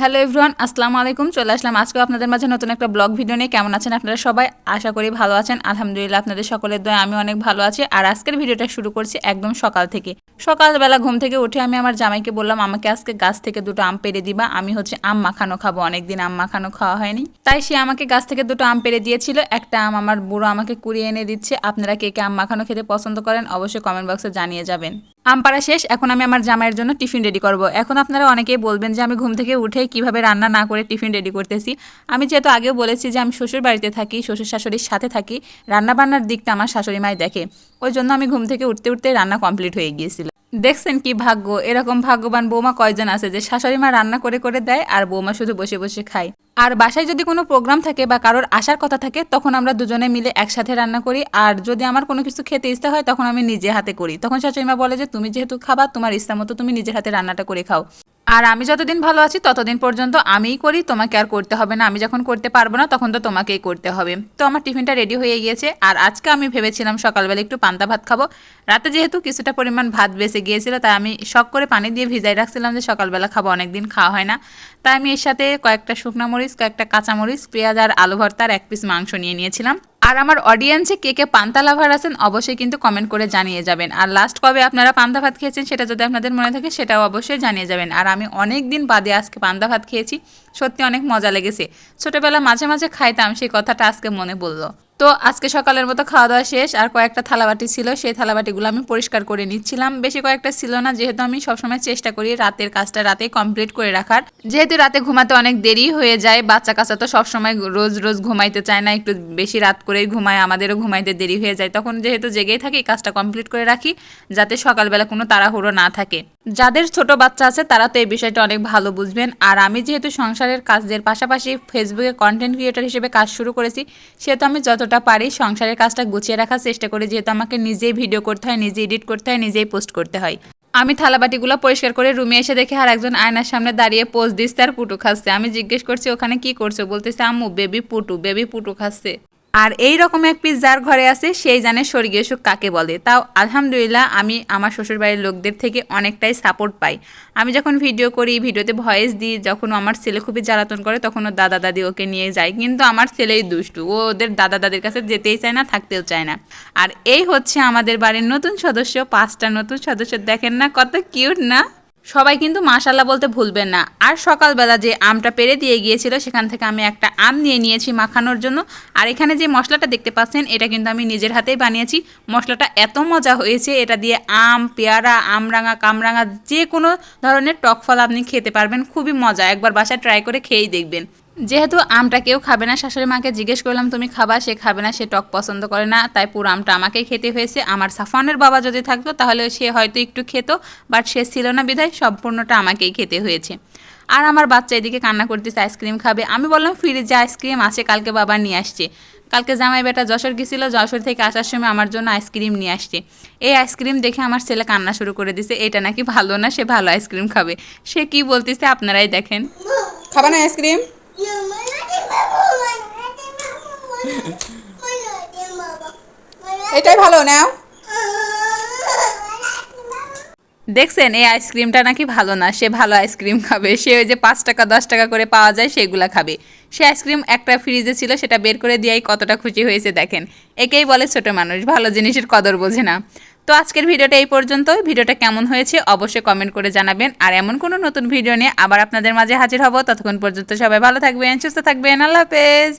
Hello everyone, আসসালামু আলাইকুম। চলে আসলাম আজকেও আপনাদের মাঝে নতুন একটা ব্লগ ভিডিও নিয়ে। কেমন আছেন আপনারা সবাই? আশা করি ভালো আছেন। আলহামদুলিল্লাহ, আপনাদের সকলের দয় আমি অনেক ভালো আছি। আর আজকের ভিডিওটা শুরু করছি একদম সকাল থেকে। সকালবেলা ঘুম থেকে উঠে আমি আমার জামাইকে বললাম, আমাকে আজকে গাছ থেকে দুটো আম পেরে দিবা। আমি হচ্ছে আম মাখানো খাব। অনেকদিন আম মাখানো খাওয়া হয়নি। তাই সে আমাকে গাছ থেকে দুটো আম পেরে দিয়েছিল। একটা আম আমার বুড়ো আমাকে কুড়িয়ে এনে দিচ্ছে। আপনারা কে কে আম মাখানো খেতে পছন্দ করেন অবশ্যই কমেন্ট বক্সে জানিয়ে যাবেন। আম পাড়া শেষ, এখন আমি আমার জামাইয়ের জন্য টিফিন রেডি করব। এখন আপনারা অনেকেই বলবেন যে আমি ঘুম থেকে উঠে কীভাবে রান্না না করে টিফিন রেডি করতেছি। আমি যেহেতু আগেও বলেছি যে আমি শ্বশুর বাড়িতে থাকি, শ্বশুর শাশুড়ির সাথে থাকি, রান্নাবান্নার দিকটা আমার শাশুড়ি মাই দেখে। ওই জন্য আমি ঘুম থেকে উঠতে উঠতে রান্না কমপ্লিট হয়ে গিয়েছিল। দেখছেন কি ভাগ্য? এরকম ভাগ্যবান বৌমা কয়জন আছে যে শাশুড়ি মা রান্না করে করে দেয় আর বৌমা শুধু বসে বসে খায়? আর বাসায় যদি কোনো প্রোগ্রাম থাকে বা কারোর আসার কথা থাকে, তখন আমরা দুজনে মিলে একসাথে রান্না করি। আর যদি আমার কোনো কিছু খেতে ইচ্ছা হয়, তখন আমি নিজে হাতে করি। তখন শাশুড়ি মা বলে যে, তুমি যেহেতু খাবা, তোমার ইচ্ছা মতো তুমি নিজের হাতে রান্নাটা করে খাও। আর আমি যতদিন ভালো আছি, ততদিন পর্যন্ত আমিই করি, তোমাকে আর করতে হবে না। আমি যখন করতে পারব না, তখন তো তোমাকেই করতে হবে। তো আমার টিফিনটা রেডি হয়ে গিয়েছে, আর আজকে আমি ভেবেছিলাম সকালবেলা একটু পান্তা ভাত খাব। রাতে যেহেতু কিছুটা পরিমাণ ভাত বেঁচে গিয়েছিল, তাই আমি শখ করে পানি দিয়ে ভিজাই রাখছিলাম যে সকালবেলা খাব, অনেকদিন খাওয়া হয় না। তাই আমি এর সাথে কয়েকটা শুকনো মরিচ, কয়েকটা কাঁচামরিচ পেঁয়াজ আর আলু ভর্তার এক পিস মাংস নিয়ে নিয়েছিলাম। আর আমার অডিয়েন্সে কে কে পান্তা লাভার আছেন, অবশ্যই কিন্তু কমেন্ট করে জানিয়ে যাবেন। আর লাস্ট কবে আপনারা পান্তা ভাত খেয়েছেন সেটা যদি আপনাদের মনে থাকে, সেটাও অবশ্যই জানিয়ে যাবেন। আর আমি অনেক দিন বাদে আজকে পান্তা ভাত খেয়েছি, সত্যি অনেক মজা লেগেছে। ছোটোবেলা মাঝে মাঝে খাইতাম, সেই কথাটা আজকে মনে পড়ল। তো আজকে সকালের মতো খাওয়া দাওয়া শেষ, আর কয়েকটা থালাবাটি ছিল, সেই থালাবাটিগুলো আমি পরিষ্কার করে নিচ্ছিলাম। বেশি কয়েকটা ছিল না, যেহেতু আমি সবসময় চেষ্টা করি রাতের কাজটা রাতে কমপ্লিট করে রাখার। যেহেতু রাতে ঘুমাতে অনেক দেরি হয়ে যায় বাচ্চা কাচ্চা তো সবসময় রোজ রোজ ঘুমাইতে চায় না, একটু বেশি রাত করেই ঘুমায়, আমাদেরও ঘুমাইতে দেরি হয়ে যায়। তখন যেহেতু জেগেই থাকি, কাজটা কমপ্লিট করে রাখি, যাতে সকালবেলা কোনো তাড়াহুড়ো না থাকে। যাদের ছোট বাচ্চা আছে, তারা তো এই বিষয়টা অনেক ভালো বুঝবেন। আর আমি যেহেতু সংসারের কাজদের পাশাপাশি ফেসবুকে কন্টেন্ট ক্রিয়েটর হিসেবে কাজ শুরু করেছি, সেহেতু আমি যতটা পারি সংসারের কাজটা গুছিয়ে রাখার চেষ্টা করি, যেহেতু আমাকে নিজেই ভিডিও করতে হয়, নিজে এডিট করতে হয়, নিজেই পোস্ট করতে হয়। আমি থালাবাটিগুলো পরিষ্কার করে রুমে এসে দেখে আর একজন আয়নার সামনে দাঁড়িয়ে পোস্ট দিচ্ছে আর পুটু খাচ্ছে। আমি জিজ্ঞেস করছি, ওখানে কি করছ? বলতেছে, আম্মু বেবি পুটু বেবি পুটু খাচ্ছে। আর এই রকম এক পিস যার ঘরে আছে, সেই জানে স্বর্গীয় সুখ কাকে বলে। তাও আলহামদুলিল্লাহ আমি আমার শ্বশুরবাড়ির লোকদের থেকে অনেকটাই সাপোর্ট পাই। আমি যখন ভিডিও করি ভিডিওতে ভয়েস দিই, যখন আমার ছেলে খুবই জ্বালাতন করে, তখন ও দাদা দাদি ওকে নিয়ে যায়। কিন্তু আমার ছেলেই দুষ্টু। ও ওদের দাদা দাদির কাছে যেতেই চায় না, থাকতেও চায় না। আর এই হচ্ছে আমাদের বাড়ির নতুন সদস্য, পাঁচটা নতুন সদস্য। দেখেন না কত কিউট না? সবাই কিন্তু মাশাল্লাহ বলতে ভুলবেন না। আর সকালবেলা যে আমটা পেরে দিয়ে গিয়েছিল, সেখান থেকে আমি একটা আম নিয়ে নিয়েছি মাখানোর জন্য। আর এখানে যে মশলাটা দেখতে পাচ্ছেন, এটা কিন্তু আমি নিজের হাতেই বানিয়েছি। মশলাটা এত মজা হয়েছে, এটা দিয়ে আম, পেয়ারা, আমরাঙা, কামরাঙা, যে কোনো ধরনের টক ফল আপনি খেতে পারবেন, খুবই মজা। একবার বাসায় ট্রাই করে খেয়েই দেখবেন। যেহেতু আমটা কেউ খাবে না, শাশুড়ি মাকে জিজ্ঞেস করলাম, তুমি খাবা? সে খাবে না, সে টক পছন্দ করে না, তাই পুরো আমটা আমাকেই খেতে হয়েছে। আমার সাফানের বাবা যদি থাকতো, তাহলে সে হয়তো একটু খেত, বাট সে ছিল না বিধায় সম্পূর্ণটা আমাকেই খেতে হয়েছে। আর আমার বাচ্চা এদিকে কান্না করতেছে, আইসক্রিম খাবে? আমি বললাম, ফ্রিজে আইসক্রিম আছে, কালকে বাবা নিয়ে আসছে। কালকে জামাই বেটা যশোর গেছিল, যশোর থেকে আসার সময় আমার জন্য আইসক্রিম নিয়ে আসছে। এই আইসক্রিম দেখে আমার ছেলে কান্না শুরু করে দিছে, এটা নাকি ভালো না, সে ভালো আইসক্রিম খাবে। সে কি বলতেছে, আপনারাই দেখেন। খাবা না আইসক্রিম? এটাই ভালো, নাও। দেখছেন, এই আইসক্রিমটা নাকি ভালো না। সে ভালো আইসক্রিম খাবে। সে ওই যে পাঁচ টাকা, দশ টাকা করে পাওয়া যায়, সেগুলা খাবে। সে আইসক্রিম একটা ফ্রিজে ছিল, সেটা বের করে দিয়েই কতটা খুশি হয়েছে, দেখেন। একেই বলে ছোট মানুষ, ভালো জিনিসের কদর বোঝে না। তো আজকের ভিডিওটা এই পর্যন্ত ভিডিওটা কেমন হয়েছে অবশ্যই কমেন্ট করে জানাবেন। আর এমন কোনো নতুন ভিডিও নিয়ে আবার আপনাদের মাঝে হাজির হব। ততক্ষণ পর্যন্ত সবাই ভালো থাকবেন, সুস্থ থাকবেন। আল্লাহ হাফেজ।